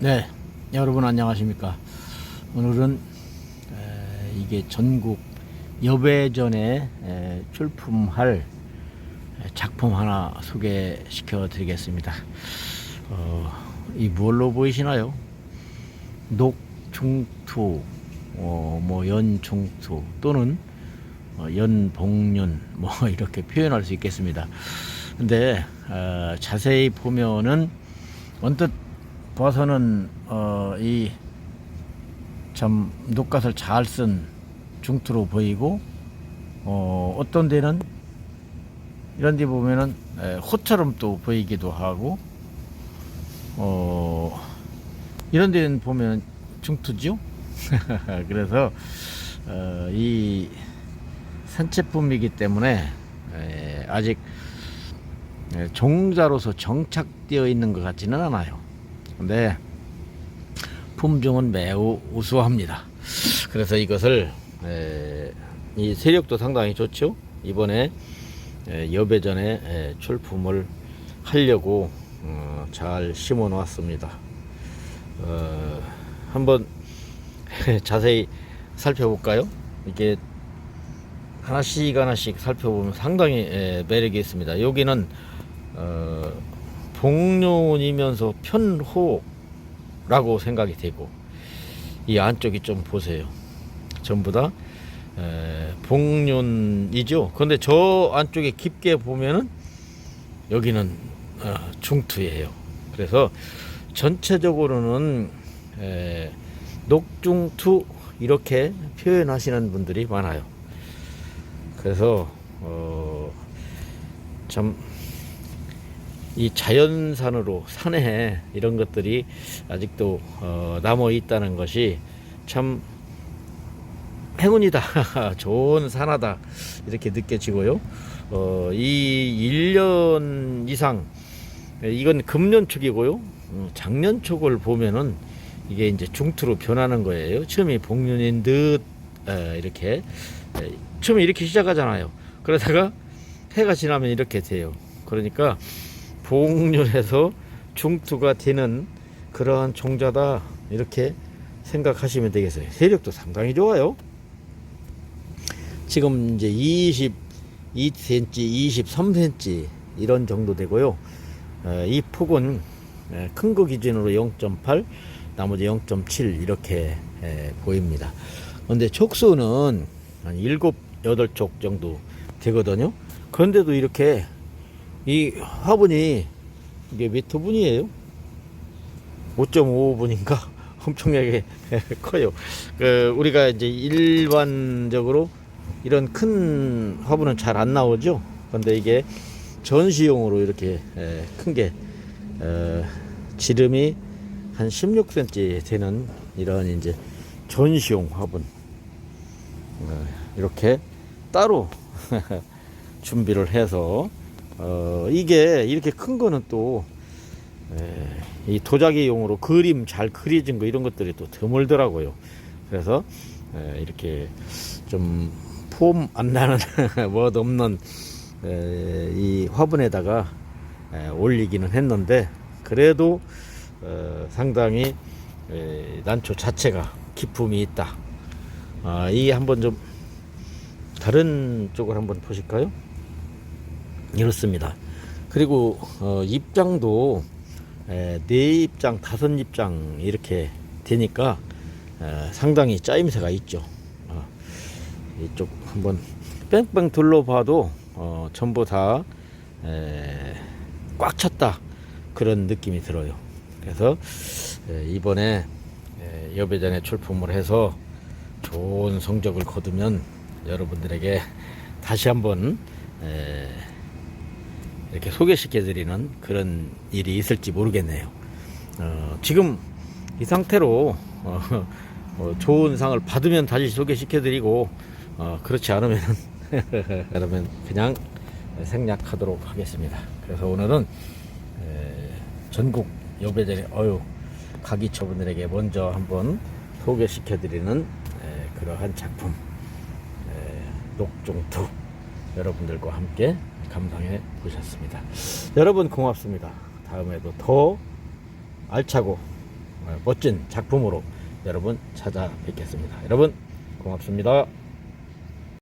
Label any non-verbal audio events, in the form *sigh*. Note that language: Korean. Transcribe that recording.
네, 여러분 안녕하십니까? 오늘은 에, 이게 전국 여배전에 에, 출품할 에, 작품 하나 소개시켜 드리겠습니다. 어, 이 뭘로 보이시나요? 녹중투, 어, 뭐 연중투 또는 어, 연복륜 뭐 *laughs* 이렇게 표현할 수 있겠습니다. 근데 어, 자세히 보면은 언뜻 봐서는 어, 이참 녹갓을 잘 쓴 중투로 보이고 어, 어떤 데는 이런 데 보면은 에, 호처럼 또 보이기도 하고 어, 이런 데는 보면 중투죠. *laughs* 그래서 어, 이 산채품이기 때문에 에, 아직 에, 종자로서 정착되어 있는 것 같지는 않아요. 근데 품종은 매우 우수합니다. 그래서 이것을 에, 이 세력도 상당히 좋죠. 이번에 에, 여배전에 에, 출품을 하려고 어, 잘 심어 놓았습니다. 어, 한번 *laughs* 자세히 살펴볼까요? 이게 하나씩 하나씩 살펴보면 상당히 에, 매력이 있습니다. 여기는 어, 복륜이면서 편호라고 생각이 되고 이 안쪽이 좀 보세요. 전부 다 에, 복륜이죠. 근데 저 안쪽에 깊게 보면은 여기는 어, 중투예요. 그래서 전체적으로는 에, 녹중투 이렇게 표현하시는 분들이 많아요. 그래서 어, 참 이 자연산으로 산에 이런 것들이 아직도 어, 남아 있다는 것이 참 행운이다. *laughs* 좋은 산하다. 이렇게 느껴지고요. 어, 이 1년 이상, 이건 금년축이고요. 어, 작년축을 보면은 이게 이제 중투로 변하는 거예요. 처음에 복륜인 듯, 에, 이렇게. 에, 처음에 이렇게 시작하잖아요. 그러다가 해가 지나면 이렇게 돼요. 그러니까 복륜에서 중투가 되는 그러한 종자다. 이렇게 생각하시면 되겠어요. 세력도 상당히 좋아요. 지금 이제 22cm, 23cm 이런 정도 되고요. 어, 이 폭은 큰 거 기준으로 0.8, 나머지 0.7 이렇게 에, 보입니다. 근데 촉수는 한 7, 8쪽 정도 되거든요. 그런데도 이렇게 이 화분이 이게 몇 호분이에요? 5.5분인가? *laughs* 엄청나게 *laughs* 커요. 그 우리가 이제 일반적으로 이런 큰 화분은 잘 안 나오죠. 근데 이게 전시용으로 이렇게 큰게 어, 지름이 한 16cm 되는 이런 이제 전시용 화분 어, 이렇게 따로 *laughs* 준비를 해서 어, 이게 이렇게 큰 거는 또이 도자기용으로 그림 잘 그려진 거 이런 것들이 또 드물더라고요. 그래서 에, 이렇게 좀 폼 안 나는 멋 없는 에, 이 화분에다가 에, 올리기는 했는데 그래도 어, 상당히 에, 난초 자체가 기품이 있다. 아, 이 한번 좀 다른 쪽을 한번 보실까요? 이렇습니다. 그리고 어, 입장도 에, 네 입장, 다섯 입장 이렇게 되니까 에, 상당히 짜임새가 있죠. 어, 이쪽 한번 뺑뺑 둘러봐도 어, 전부 다 꽉 찼다 그런 느낌이 들어요. 그래서 에, 이번에 에, 여배전에 출품을 해서 좋은 성적을 거두면 여러분들에게 다시 한번 에, 이렇게 소개시켜드리는 그런 일이 있을지 모르겠네요. 어, 지금 이 상태로 어, 어, 좋은 상을 받으면 다시 소개시켜드리고 어, 그렇지 않으면 *laughs* 그러면 그냥 생략하도록 하겠습니다. 그래서 오늘은 에, 전국 여배전에 어유 가기초분들에게 먼저 한번 소개시켜드리는 에, 그러한 작품 에, 녹종투 여러분들과 함께 감상해 보셨습니다. 여러분 고맙습니다. 다음에도 더 알차고 어, 멋진 작품으로 여러분 찾아뵙겠습니다. 여러분 고맙습니다.